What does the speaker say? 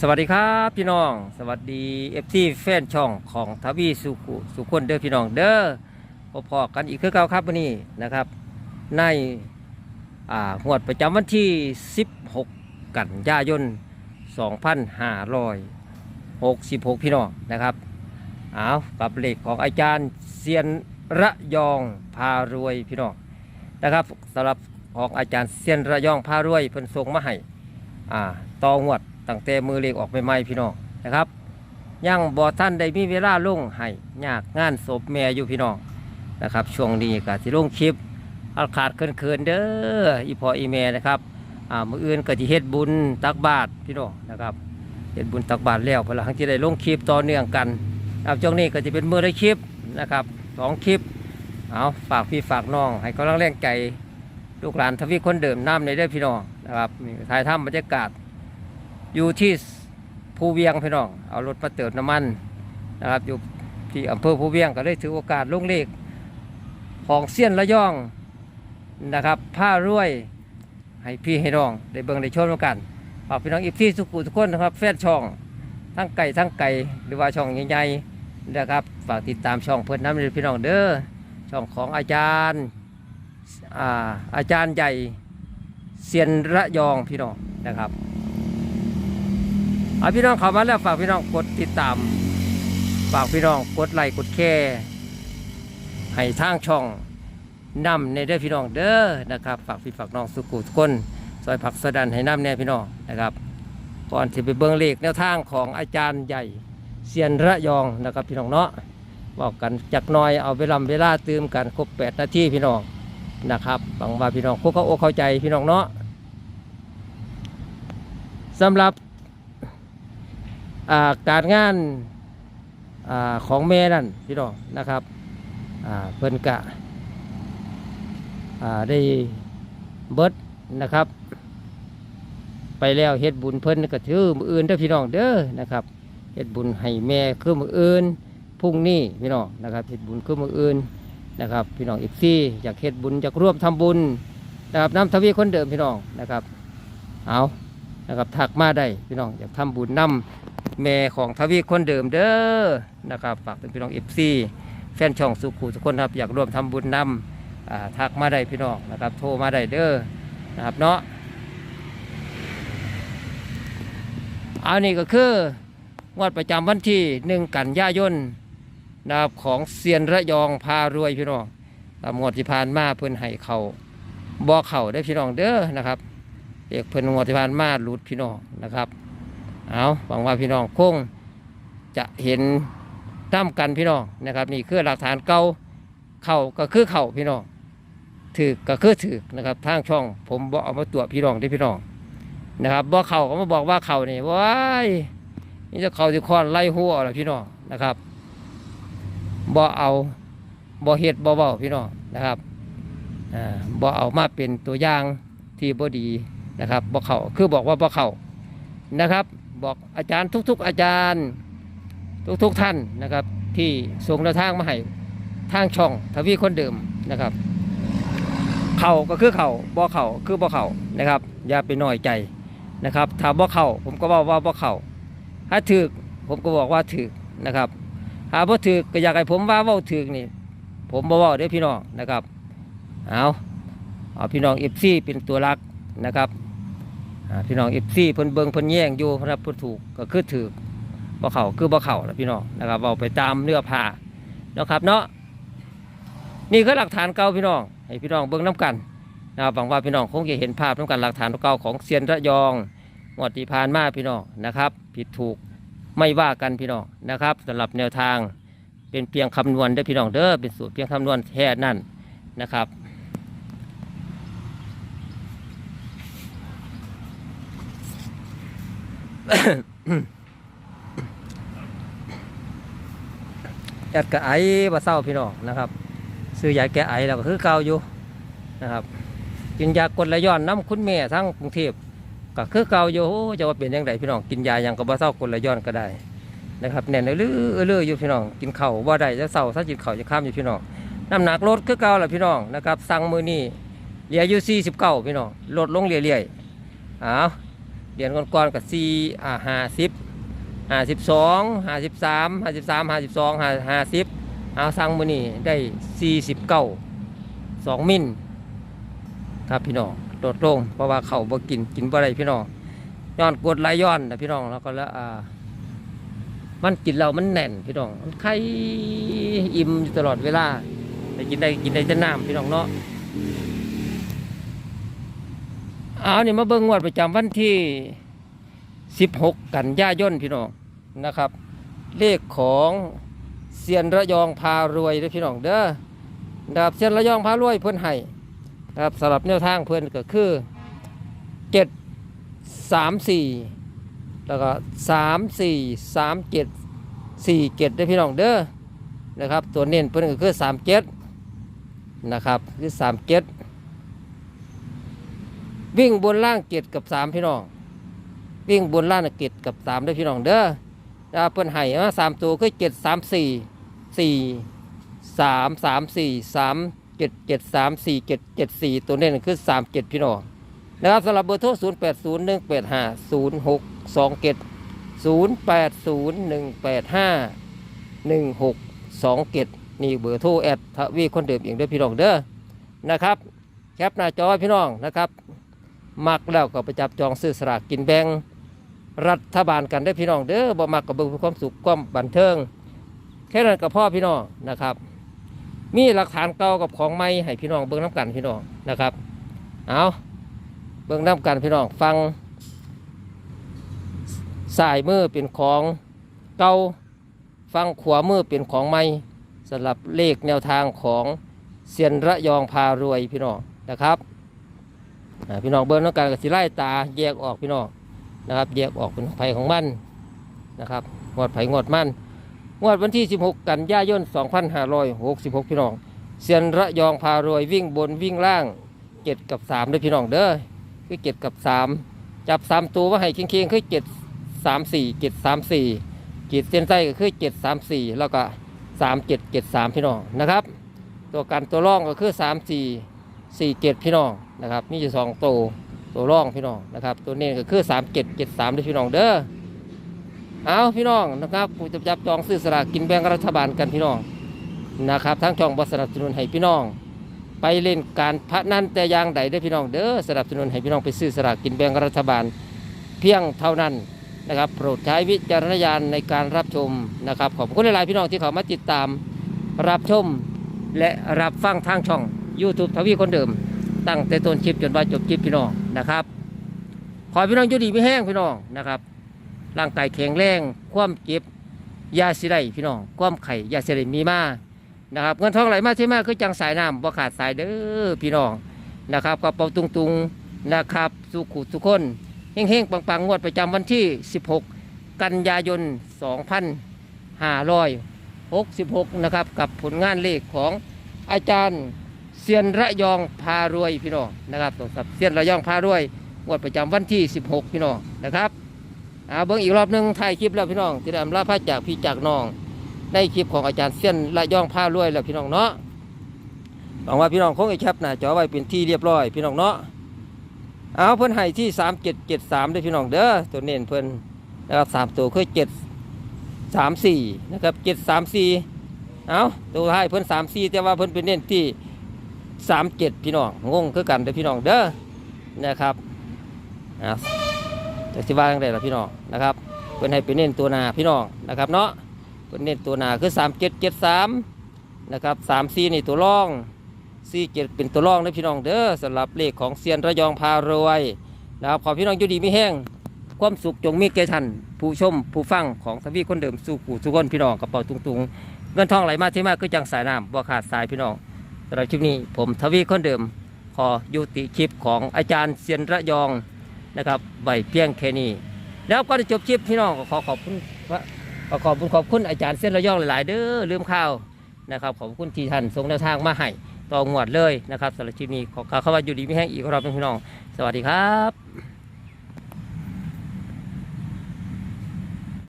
สวัสดีครับพี่น้อง สวัสดีเอฟซีแฟนช่องของทวีสุขสุคนเด้อพี่น้องเด้อพบพอกันอีกคือเก่าครับวันนี้นะครับ ในอ่าหวดประจำวันที่ 16 กันยายน 2566 พี่น้องนะครับเอากับเลขของอาจารย์เซียนระยองพารวยพี่น้องนะครับสำหรับของอาจารย์เซียนระยองพารวยเพิ่นส่งมาให้อ่าต่อหวด ตั้งแต่มือเลขออกใหม่ๆพี่น้องนะครับยังบ่ท่านได้มีเวลาลงให้ยากงานศพแม่อยู่พี่น้องนะครับ ช่วงนี้ก็สิลงคลิปอาขาดเคินๆเด้ออีพออีแม่นะครับอ่ามืออื่นก็สิเฮ็ดบุญตักบาตรพี่น้องนะครับเฮ็ดบุญตักบาตรแล้วเพนลังที่ได้ลงคลิปต่อเนื่องกันครับช่วงนี้ก็จะเป็นมือได้คลิปนะครับสองคลิปเอาฝากพี่ฝากน้อง ให้กำลังแรงใจลูกหลานทวีคนเดิมน้ำในได้อพี่น้องนะครับถ่ายทำบรรยากาศ อยู่ที่ภูเวียงพี่น้อง เอารถมาเติมน้ำมันนะครับ อยู่ที่อำเภอภูเวียงก็เลยถือโอกาสลงเลขของเสี้ยนระยองนะครับผ้ารวยให้พี่ให้น้องได้เบิ่งได้ชมกันฝากพี่น้องอีกที่สุขุทุกคนนะครับ แฟนช่องทั้งไก่ทั้งไก่หรือว่าช่องใหญ่ๆนะครับฝากติดตามช่องเพื่อนน้ำเลยพี่น้องเด้อช่องของอาจารย์อาอาจารย์ใหญ่เซียนระยองพี่น้องนะครับ เอาพี่น้องเข้ามาแล้วฝากพี่น้องกดติดตาม ฝากพี่น้องกดไลค์กดแชร์ให้ทางช่องนำในเด้อพี่น้องเด้อนะครับฝากพี่ฝากน้องสุกุทุกคนซอยผักสะดันให้นำแน่พี่น้องนะครับ ก่อนที่ไปเบิ้องเลขแนวทางของอาจารย์ใหญ่เซียนระยองนะครับพี่น้องเนาะบอกกันจักน้อยเอาเวลาเวลาตื่มกันครบ8นาทีพี่น้องนะครับหวังว่าพี่น้องพวกเขาโอเข้าใจพี่น้องเนาะสำหรับ การงานอของแม่นั่นพี่น้องนะครับเพิ่นกะได้เบิดนะครับ ไปแล้วเฮ็ดบุญเพิ่นก็ถือมืออื่นเด้อพี่น้องเด้อนะครับเฮ็ดบุญให้แม่คือมืออื่นพรุ่งนี้พี่น้องนะครับเฮ็ดบุญคือมืออื่นนะครับ พี่น้องอีกซี่อยากเฮ็ดบุญอยากร่วมทำบุญนะครับน้ำทวีคนเดิมพี่น้องนะครับเอานะครับถักมาได้พี่น้องอยากทำบุญนำ แม่ของทวีคนเดิมเด้อนะครับฝากถึงพี่น้องเอฟซีแฟนช่องสุขุทุกคนครับอยากร่วมทำบุญนำอ่าทักมาได้พี่น้องนะครับ โทรมาได้เด้อนะครับเนาะเอานี่ก็คืองวดประจำวันที่หนึ่งกันยายนนะครับของเซียนระยองพารวยพี่น้องตามงวดที่ผ่านมาเพิ่นให้เขาบ่อเข่าได้พี่น้องเด้อนะครับเอกเพิ่นงวดที่ผ่านมาหลุดพี่น้องนะครับ เอาหวังว่าพี่น้องคงจะเห็นตั้มกันพี่น้องนะครับนี่คือหลักฐานเก่าเข่าก็คือเข่าพี่น้องถือก็คือถือนะครับทางช่อง ผมบอกเอามาตรวจพี่น้องที่พี่น้องนะครับบ่เข่าก็มาบอกว่าเข่านี่ว้ายนี่จะเข่าที่คอนไล่หัวเหรอพี่น้องนะครับบ่เอาบ่เฮ็ดบ่เบาพี่น้องนะครับบ่เอามาเป็นตัวอย่างที่บ่ดีนะครับบ่เข้าคือบอกว่าบ่เข้านะครับ บอกอาจารย์ทุก ๆ อาจารย์ทุกๆท่านนะครับ ที่ส่งแนวทางมาให้ทางช่องทวีคนเดิมนะครับ เข้าก็คือเข้าบ่เข้าคือบ่เข้านะครับ อย่าไปน้อยใจนะครับถ้าบ่เข้าผมก็บอกว่าบ่เข้าถ้าถึกผมก็บอกว่าถึกนะครับหาบ่ถือก็อยากให้ผมว่าว้าถือนี่ผมบ่ว้าเด้อพี่น้องนะครับเอาเอาพี่น้องเอฟซีเป็นตัวรักนะครับ พี่น้องเอฟซีเพิ่นเบิงเพิ่นแย่งอยู่พระพิ่นถูกก็คือถือบ่เข้าคือบ่เข้าล่ะพี่น้องนะครับเอาไปตามเนื้อผ้าเนาะครับเนาะนี่คือหลักฐานเก่าพี่น้องให้พี่น้องเบิ่งน้กันนะครับหวังว่าพี่น้องคงจะเห็นภาพน้กันหลักฐานเก่าของเซียนระยองงวดที่ผ่านมาพี่น้องนะครับ ผิดถูกไม่ว่ากันพี่น้องนะครับสำหรับแนวทางเป็นเพียงคำนวณเด้อพี่น้องเด้อเป็นสูตรเพียงคำนวณแค่นั้นนะครับ ยัดกระไอ้บ่เศร้าพี่น้องนะครับ ซื้อยาแก้ไอแล้วก็คือเก่าอยู่นะครับกินยากดไหลย้อนน้ำคุณแม่ทั้งกรุงเทพก็คือเก่าอยู่จะว่าเป็นยังไงพี่น้องกินยาอยังก็บ่เศร้ากดไหลย้อนก็ได้นะครับแน่นเลื่อเลื่ออยู่พี่น้องกินเข่าวบ่ได้จะเศร้าถ้ากินเข่าจะข้ามอยู่พี่น้องน้ำหนักลดคือเก่าแหละพี่น้องนะครับสั่งมือนี่เหลืออยู่49พี่น้องลดลงเรื่อยๆอ้าว เดือนก่อนๆกับสี่อ่าห้าสิบห้าสิบสองห้าสิบสามห้าสิบสามห้าสิบสองห้าห้าสิบเอาสั่งมือนี่ได้สี่สิบเก้าสองมิลครับพี่น้องโดดลงเพราะว่าเขาบ่กินกินบ่ได้พี่น้องย้อนกดไหลย้อนนะพี่น้องแล้วก็แล้วอ่ามันกินเรามันแน่นพี่น้อง มันไข่อิ่มอยู่ตลอดเวลาได้กินได้กินได้แต่น้ำพี่น้องเนาะ เอาเนี่มาเบิ่งงวดประจำวันที่ 16 กันยายนพี่น้องนะครับ เลขของเซียนระยองพารวยเด้อพี่น้องเด้อนะครับเซียนระยองพารวยเพิ่อนให้ครับสำหรับแนวทางเพิ่อนก็คือ 7 3 4 แล้วก็ 3 4 3 7 4 7ได้พี่น้องเด้อนะครับ ตัวเน้นเพิ่อนก็คือ 3 7 นะครับ คือ 3 7 วิ่งบนล่างเกตกับสามพี่น้อง วิ่งบนล่างเกตกับสามด้วยพี่น้องเด้อถ้าเพิ่นให้มาสามตัวคือเจ็ดสามสี่สี่สามสามสี่สามเจ็ดเจ็ดสามสี่เจ็ดเจ็ดสี่ตัวนี้คือสามเจ็ดพี่น้องนะครับสำหรับเบอร์โทรศูนย์แปดศูนย์หนึ่งแปดห้าศูนย์หกสองเจ็ดศูนย์แปดศูนย์หนึ่งแปดห้าหนึ่งหกสองเจ็ดนี่เบอร์โทรแอดทวีคนเดิมเองเด้อพี่น้องเด้อนะครับ แคปหน้าจอพี่น้องนะครับ มักแล้วก็ไปจับจองซื้อสลากกินแบ่งรัฐบาลกันได้พี่น้องเด้อบ่มักกับเบิ่งเพื่อความสุขความบันเทิงแค่นั้นกับพ่อพี่น้องนะครับ มีหลักฐานเก่ากับของใหม่ให้พี่น้องเบิ่งน้ำกันพี่น้องนะครับเอาเบิ่งน้ำกันพี่น้องฟังสายมือเป็นของเก่าฟังขวามือเป็นของใหม่สำหรับเลขแนวทางของเซียนระยองพารวยพี่น้องนะครับ พี่น้องเบิ้งน้องการกับสิไล่ตาแยกออกพี่น้องนะครับแยกออกเป็นไผ่ของมันนะครับงวดไผ่งวดมันงวดวันที่ 16 กันยายน 2566 พี่น้องเซียนระยองพารวยวิ่งบนวิ่งล่างเจ็ดกับ3ด้วยพี่น้องเด้อคือเจ็ดกับ 3 จับ 3 ตัวว่าให้เคียงๆคือ7 3 4 7 3 4ขีดเส้นใต้ก็คือ7 3 4แล้วก็3 7 7 3พี่น้องนะครับ ตัวกันตัวร่องก็คือ3 4สี่ สี่เจ็ดพี่น้องนะครับ มีอยู่สองตัวตัวร่องพี่น้องนะครับ ตัวนี้ก็คือสามเจ็ดเจ็ดสามด้วยพี่น้องเด้อเอาพี่น้องนะครับผู้จะจับจองซื้อสลากกินแบ่งรัฐบาลกันพี่น้องนะครับทั้งช่องบสนับสนุนให้พี่น้อง ไปเล่นการพระนันแต่ยางใดได้พี่น้องเด้อสนับสนุนให้พี่น้องไปซื้อสลากกินแบ่งรัฐบาล เพียงเท่านั้นนะครับ โปรดใช้วิจารณญาณในการรับชมนะครับขอบคุณหลายๆพี่น้องที่เขามาติดตามรับชมและรับฟังทางช่อง YouTube ทวีคนเดิม ตั้งแต่ต้นคลิปจนว่าจบคลิปพี่น้องนะครับ ขอพี่น้องอยู่ดีไม่แห้งพี่น้องนะครับ ร่างกายแข็งแรงความเจ็บยาสิได้พี่น้อง ความไข่ยาสิได้มีมานะครับเงินทองไหลมาใช่ไหมคือจังสายน้ำบ่ขาดสายเด้อพี่น้องนะครับกระเป๋าตุงตุงๆนะครับ สุขุทุกคนเฮ้งๆปังๆงวดประจำวันที่ 16 กันยายน 2566 นะครับ กับผลงานเลขของอาจารย์ เซียนระยองพารวยพี่น้องนะครับตรงกับเซียนระยองพารวยงวดประจำวันที่ 16 พี่น้องนะครับเอาเบิ้งอีกรอบหนึงถ่ายคลิปแล้วพี่น้องที่ได้อำลาพระจากพี่จากน้อง ในคลิปของอาจารย์เซียนระยองพารวยแล้วพี่น้องเนาะหวังว่าพี่น้องคงจะแคปหน้าจอไว้เป็นที่เรียบร้อยพี่น้องเนาะเอาเพิ่นให้ที่ 3773ด้วยพี่น้องเด้อตัวเน้นเพิ่นนะครับสามตัวคือ7 34นะครับ734เอาตัวให้เพิ่น34แต่ว่าเพิ่นเป็นเน้นที่ สามเจ็ดพี่น้องงงคือกันเด้อพี่น้องเด้อนะครับอะจะสิว่าจังไดล่ะพี่น้องนะครับเพิ่นให้ไปเน้นตัวนาพี่น้องนะครับเนาะเพิ่นเน้นตัวนาคือสามเจ็ดเจ็ดสามนะครับสามสี่นี่ตัวร่องสี่เจ็ดเป็นตัวร่องเด้อพี่น้องเด้อสำหรับเลขของเซียนระยองพารวยนะครับขอพี่น้องอยู่ดีไม่แห้งความสุขจงมีแก่ท่านผู้ชมผู้ฟังของทวีคนเดิมสู่ผู้ทุกคนพี่น้องกระเป๋าตุงๆเงินทองไหลมาที่มาคือจังสายน้ำบ่ขาดสายพี่น้อง สำหรับคลิปนี้ผมทวีคนเดิม ขอยุติคลิปของอาจารย์เซียนระยองนะครับไว้เพียงแค่นี้แล้วก็จะจบคลิปพี่น้องขอขอบคุณว่าขอขอบคุณขอบคุณอาจารย์เซียนระยองหลาย ๆ เด้อลืมข้าวนะครับขอบคุณที่ท่านส่งแนวทางมาให้ต่องวดเลยนะครับสำหรับคลิปนี้ขอกล่าวคำว่าอยู่ดีไม่แห้งอีกรอบนึงพี่น้อง สวัสดีครับ